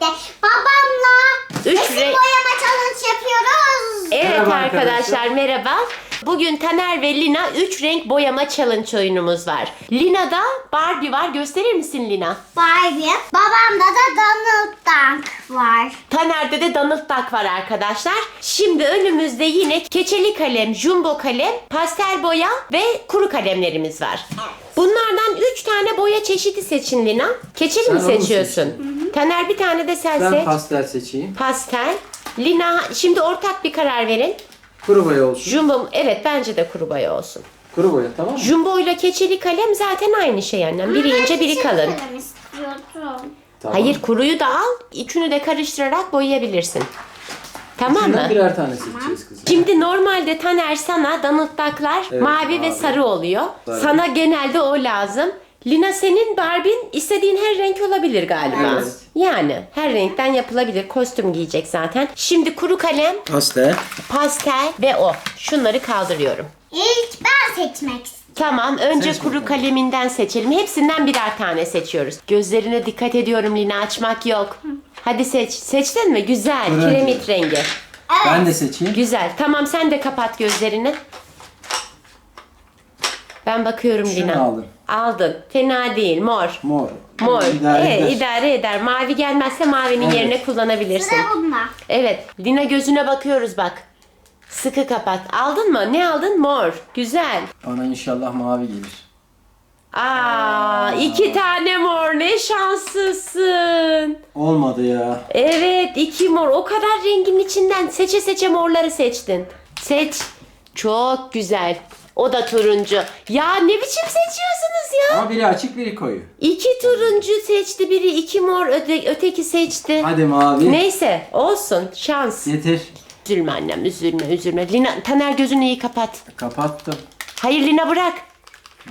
birlikte babamla Üç resim renk- boyama challenge yapıyoruz. Evet Merhaba arkadaşlar, arkadaşlar. merhaba. Bugün Taner ve Lina 3 renk boyama challenge oyunumuz var. Lina'da Barbie var. Gösterir misin Lina? Barbie. Babamda da Donald Duck var. Taner'de de Donald Duck var arkadaşlar. Şimdi önümüzde yine keçeli kalem, jumbo kalem, pastel boya ve kuru kalemlerimiz var. Bunlardan 3 tane boya çeşidi seçin Lina. Keçeli Sen mi onu mu seçiyorsun? Taner bir tane de sen Ben seç. pastel seçeyim. pastel. Lina şimdi ortak bir karar verin. Kuru boya olsun. Jumbo evet bence de kuru boya olsun. Kuru boya tamam mı? Jumbo ile keçeli kalem zaten aynı şey annem. Biri Ben ince biri çiçek kalın. kalem istiyordum. Tamam. Hayır kuruyu da al. Üçünü de karıştırarak boyayabilirsin. Tamam mı? birer tane seçeceğiz kızım. Şimdi normalde Taner sana Donald Duck'lar Evet, mavi ve mavi. sarı oluyor. Sarı. Sana genelde o lazım. Lina senin Barbie'n istediğin her renk olabilir galiba. Evet. Yani her renkten yapılabilir. Kostüm giyecek zaten. Şimdi kuru kalem, Pastel. pastel ve o. Şunları kaldırıyorum. İlk ben seçmek istiyorum. Tamam önce Seç kuru bakalım. kaleminden seçelim. Hepsinden birer tane seçiyoruz. Gözlerine dikkat ediyorum Lina açmak yok. Hadi seç. Seçtin mi? Güzel. Turuncu. Kiremit rengi. Ben de seçeyim. Güzel. Tamam sen de kapat gözlerini. Ben bakıyorum Şunu Lina. aldım. Aldın. Fena değil. Mor. Mor. Mor. İdare evet, eder. idare eder. Mavi gelmezse mavinin Evet. yerine kullanabilirsin. Sıra bunda. Evet. Lina gözüne bakıyoruz bak. Sıkı kapat. Aldın mı? Ne aldın? Mor. Güzel. Bana inşallah mavi gelir. Aa, iki tane mor. Ne şanslısın. Olmadı ya. Evet, iki mor. O kadar rengin içinden seçe seçe morları seçtin. Seç. Çok güzel. O da turuncu. Ya ne biçim seçiyorsunuz ya? Ama biri açık biri koyu. İki turuncu seçti biri, iki mor öte, öteki seçti. Hadi mavi. Neyse, olsun. Şans. Getir. Üzülme annem, üzülme, üzülme. Lina, Taner gözünü iyi kapat. Kapattım. Hayır Lina bırak.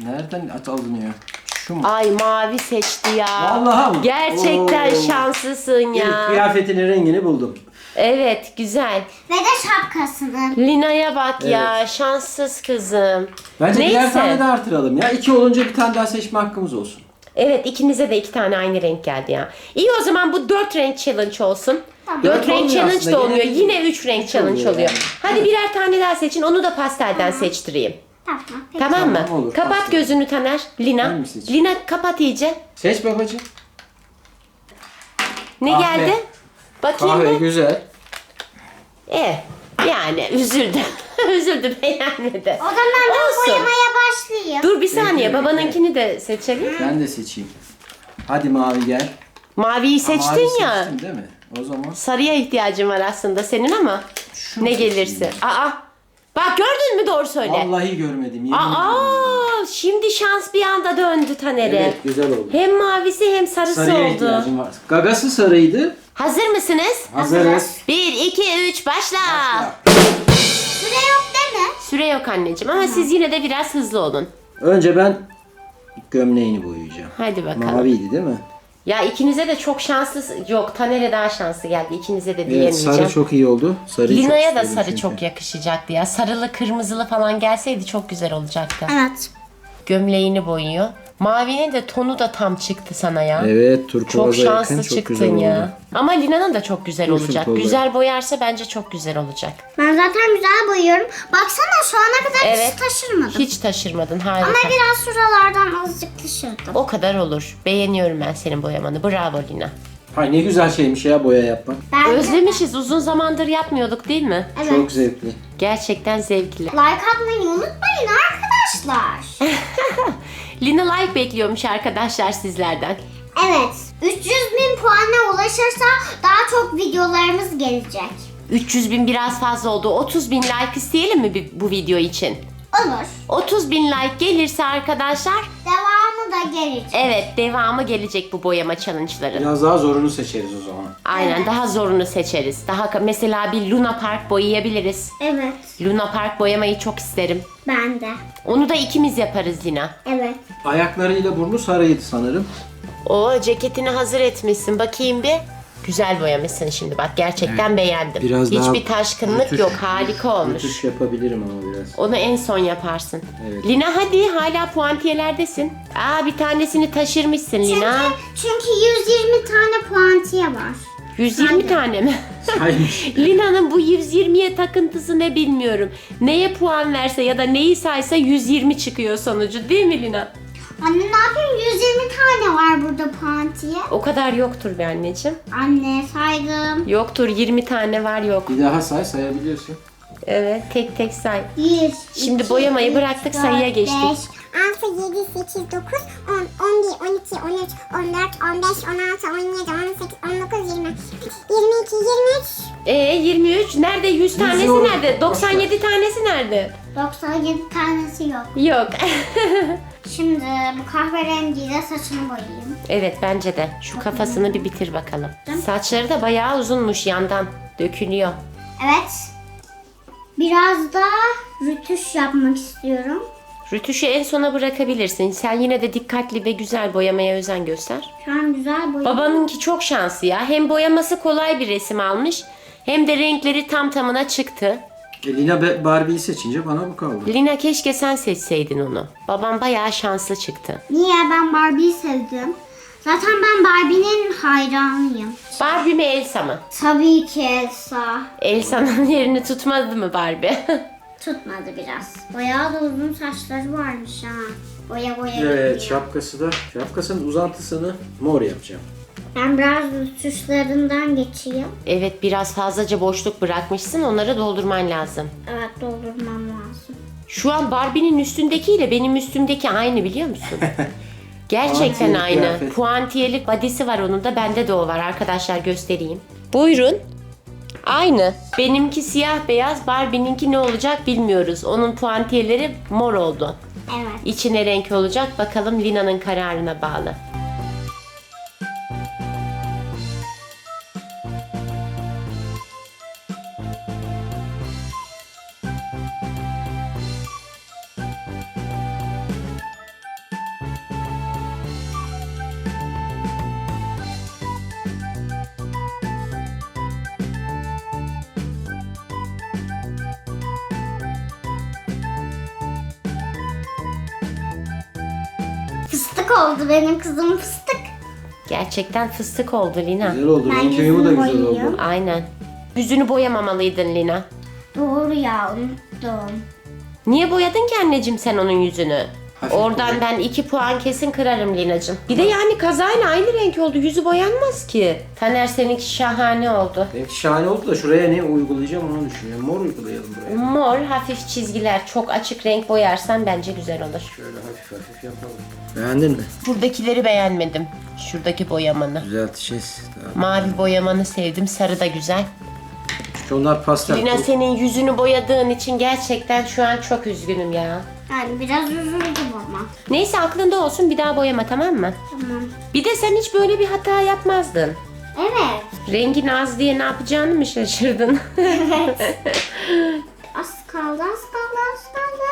Nereden at alınıyor? Şu mu? Ay mavi seçti ya. Vallahi mı? Gerçekten Oo. şanslısın ya. kıyafetinin rengini buldum. Evet, güzel. Ve de şapkasını. Lina'ya bak ya, şanssız kızım. Bence Neyse. birer tane daha artıralım ya. İki olunca bir tane daha seçme hakkımız olsun. Evet, ikinize de iki tane aynı renk geldi ya. İyi o zaman bu dört renk challenge olsun. Tamam. Dört Dört renk olmuyor challenge aslında, de olmuyor. yine- Yine üç renk challenge oluyor oluyor. yani. Hadi birer tane daha seçin. Onu da pastelden seçtireyim. Tamam. Peki. Tamam mı? Tamam, olur, Kapat pastel. gözünü Taner. Lina. Ben mi seçeyim? Lina kapat iyice. Seç babacığım. Ne Kahve. geldi? Bakayım Kahve mı? güzel. E, yani üzüldü. üzüldü beğenmedi. O zaman ben Olsun. boyamaya başlayayım. Dur bir saniye Bekle, bekle. babanınkini de seçelim. Ben de seçeyim. Hadi mavi gel. Maviyi Ha, seçtin mavi ya. Seçtim değil mi? O zaman Sarıya ihtiyacım var aslında senin ama Şunu ne seçeyim. gelirse. Aa, bak gördün mü doğru söyle. vallahi görmedim. Yemin ediyorum. Aa, şimdi şans bir anda döndü Taner'e. Evet güzel oldu. Hem mavisi hem sarısı Sarıya oldu. ihtiyacım var. Gagası sarıydı. Hazır mısınız? Hazırız. 1, 2, 3 başla. Süre yok değil mi? Süre yok anneciğim ama siz yine de biraz hızlı olun. Önce ben gömleğini boyayacağım. Hadi bakalım. Maviydi değil mi? Ya ikinize de çok şanslı yok Taner'e daha şanslı geldi. İkinize de Evet diyemeyeceğim. sarı çok iyi oldu. Çok Lina'ya da sarı çünkü. çok yakışacaktı ya. Sarılı kırmızılı falan gelseydi çok güzel olacaktı. Evet. Gömleğini boyuyor. Mavinin de tonu da tam çıktı sana ya. Evet Çok turkuvaza şanslı yakın çok güzel çıktın oldu. ya. Ama Lina'nın da çok güzel Dursun olacak. kolları. Güzel boyarsa bence çok güzel olacak. Ben zaten güzel boyuyorum. Baksana şu ana kadar Evet. hiç taşırmadım. Hiç taşırmadın harika. Ama biraz şuralardan azıcık taşırdım. O kadar olur. Beğeniyorum ben senin boyamanı. Bravo Lina. Hay ne güzel şeymiş ya boya yapmak. Ben de- Özlemişiz. Uzun zamandır yapmıyorduk değil mi? Evet. Çok zevkli. Gerçekten zevkli. Like atmayı unutmayın arkadaşlar. Lina like bekliyormuş arkadaşlar sizlerden. evet. 300 bin puana ulaşırsa daha çok videolarımız gelecek. 300 bin biraz fazla oldu. 30 bin like isteyelim mi bu video için? Olur. 30 bin like gelirse arkadaşlar Devamı da gelecek. evet devamı gelecek bu boyama challenge'ların. Biraz daha zorunu seçeriz o zaman. Aynen Evet. daha zorunu seçeriz. Daha ka- mesela bir Luna Park boyayabiliriz. Evet. Luna Park boyamayı çok isterim. Ben de. Onu da ikimiz yaparız Lina. Evet. Ayaklarıyla burnu sarıydı sanırım. O ceketini hazır etmişsin. Bakayım bir. Güzel boyamışsın şimdi bak gerçekten beğendim. Biraz daha Hiçbir taşkınlık rötuş- yok harika olmuş. Rötuş yapabilirim ama biraz. Onu en son yaparsın. Evet. Lina hadi hala puantiyelerdesin. Aa bir tanesini taşırmışsın Çünkü, Lina. çünkü 120 tane puantiye var. 120 tane mi? Saymış. Lina'nın bu 120'ye takıntısı ne bilmiyorum. Neye puan verse ya da neyi saysa 120 çıkıyor sonucu değil mi Lina? Anne ne yapayım 120 tane var burada pantiye. O kadar yoktur be anneciğim. Anne saydım. Yoktur 20 tane var yok. Bir daha say sayabiliyorsun. Evet tek tek say. 1, Şimdi boyamayı bıraktık, sayıya geçtik. 6, 7, 8, 9, 10, 11, 12, 13, 14, 15, 16, 17, 18, 19, 20, 22, 23. Ee 23 nerede 100 tanesi yok. nerede? 97 tanesi nerede? 97 tanesi yok. Yok. Şimdi bu kahverengiyle saçını boyayayım. evet bence de. Şu kafasını bir bitir bakalım. Saçları da bayağı uzunmuş yandan. Dökülüyor. Evet. Biraz da rütüş yapmak istiyorum. Rütüşü en sona bırakabilirsin. Sen yine de dikkatli ve güzel boyamaya özen göster. Şu an güzel boyadım. Babanınki çok şanslı ya. Hem boyaması kolay bir resim almış. Hem de renkleri tam tamına çıktı. E, Lina Be- Barbie'yi seçince bana bu kaldı. Lina keşke sen seçseydin onu. Babam bayağı şanslı çıktı. Niye? Ben Barbie'yi sevdim. Zaten ben Barbie'nin hayranıyım. Barbie mi Elsa mı? Tabii ki Elsa. Elsa'nın yerini tutmadı mı Barbie? Tutmadı biraz. Bayağı da uzun saçları varmış ha. Boya boya Evet gidiyor. şapkası da. Şapkasının uzantısını mor yapacağım. Ben biraz rütüşlerinden geçeyim. evet biraz fazlaca boşluk bırakmışsın. Onları doldurman lazım. Evet doldurmam lazım. Şu an Barbie'nin üstündekiyle benim üstümdeki aynı biliyor musun? Gerçekten Puantiyeli aynı. kıyafet. Puantiyeli badisi var onun da bende de o var arkadaşlar göstereyim. Buyurun. Aynı. Benimki siyah beyaz, Barbie'ninki ne olacak bilmiyoruz. Onun puantiyeleri mor oldu. Evet. İçine renk olacak. Bakalım Lina'nın kararına bağlı. Fıstık oldu benim kızım fıstık. Gerçekten fıstık oldu Lina. Güzel oldu. Ben Renk uyumu da yüzümü güzel oldu. Aynen. Yüzünü boyamamalıydın Lina. Doğru ya unuttum. Niye boyadın ki anneciğim sen onun yüzünü? Hafif Oradan boya. ben iki puan kesin kırarım Lina'cığım. Bir de yani kazayla aynı renk oldu. Yüzü boyanmaz ki. Taner seninki şahane oldu. Benimki şahane oldu da şuraya ne uygulayacağım onu düşünüyorum. Mor uygulayalım buraya. Mor hafif çizgiler çok açık renk boyarsan bence güzel olur. Şöyle hafif hafif yapalım. Beğendin mi? Şuradakileri beğenmedim. Şuradaki boyamanı. Düzelteceğiz. Tamam. Mavi boyamanı sevdim. Sarı da güzel. Çünkü onlar pastel. Lina senin yüzünü boyadığın için gerçekten şu an çok üzgünüm ya. Yani biraz üzüldüm ama. Neyse aklında olsun bir daha boyama tamam mı? Tamam. Bir de sen hiç böyle bir hata yapmazdın. Evet. Rengin az diye ne yapacağını mı şaşırdın? Az kaldı az kaldı az kaldı.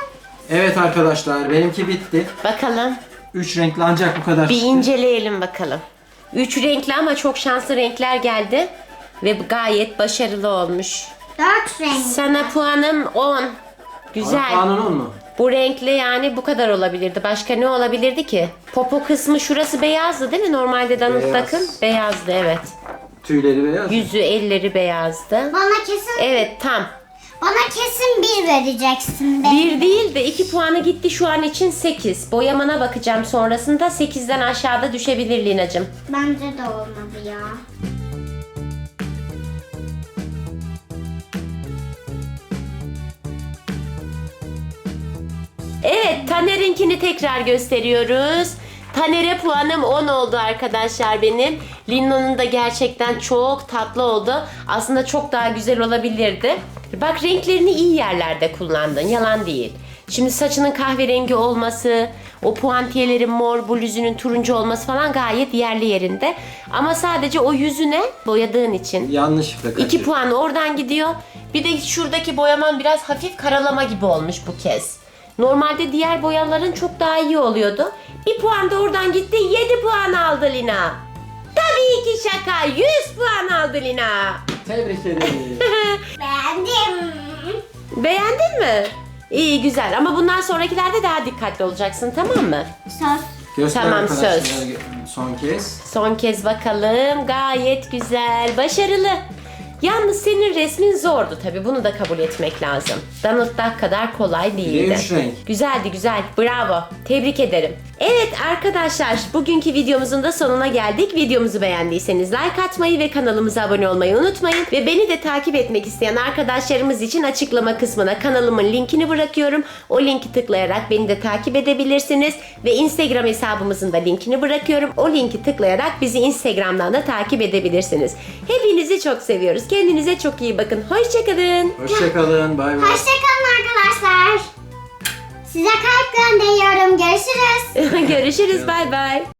Evet arkadaşlar benimki bitti. Bakalım. Üç renkli ancak bu kadar. Bir inceleyelim bakalım. Üç renkli ama çok şanslı renkler geldi. Ve gayet başarılı olmuş. Dört renk. Sana puanım 10. Güzel. Puanın on mu? Bu renkli yani bu kadar olabilirdi. Başka ne olabilirdi ki? Popo kısmı şurası beyazdı değil mi? Normalde danıt Beyaz. takım beyazdı evet. Tüyleri beyaz. Yüzü elleri beyazdı. Bana kesin Evet tam. bana kesin bir vereceksin be. Bir değil de iki puanı gitti şu an için 8. Boyamana bakacağım sonrasında 8'den aşağıda düşebilir Lina'cığım. Bence de olmadı ya. Evet Taner'inkini tekrar gösteriyoruz. Taner'e puanım 10 oldu arkadaşlar benim. Lina'nın da gerçekten çok tatlı oldu. Aslında çok daha güzel olabilirdi. Bak renklerini iyi yerlerde kullandın. Yalan değil. Şimdi saçının kahverengi olması, o puantiyelerin mor, bluzunun turuncu olması falan gayet yerli yerinde. Ama sadece o yüzüne boyadığın için Yanlışlıkla kaçırdım. 2 puan oradan gidiyor. Bir de şuradaki boyaman biraz hafif karalama gibi olmuş bu kez. Normalde diğer boyaların çok daha iyi oluyordu. Bir puan da oradan gitti. 7 puan aldı Lina. Tabii ki şaka. 100 puan aldı Lina. Tebrik ederim. Beğendim. Beğendin mi? İyi güzel ama bundan sonrakilerde daha dikkatli olacaksın tamam mı? Söz. Göster Tamam, söz. son kez. Son kez bakalım. Gayet güzel. Başarılı. Yalnız senin resmin zordu tabi bunu da kabul etmek lazım. Donald Duck kadar kolay değildi. üç renk. Güzeldi güzel. Bravo. Tebrik ederim. Evet arkadaşlar bugünkü videomuzun da sonuna geldik. Videomuzu beğendiyseniz like atmayı ve kanalımıza abone olmayı unutmayın. Ve beni de takip etmek isteyen arkadaşlarımız için açıklama kısmına kanalımın linkini bırakıyorum. O linki tıklayarak beni de takip edebilirsiniz. Ve Instagram hesabımızın da linkini bırakıyorum. O linki tıklayarak bizi Instagram'dan da takip edebilirsiniz. Hepinizi çok seviyoruz. Kendinize çok iyi bakın. Hoşçakalın. Hoşçakalın. Bay bay. Hoşçakalın arkadaşlar. Size kalp gönderiyorum. Görüşürüz. Görüşürüz. Bay bay.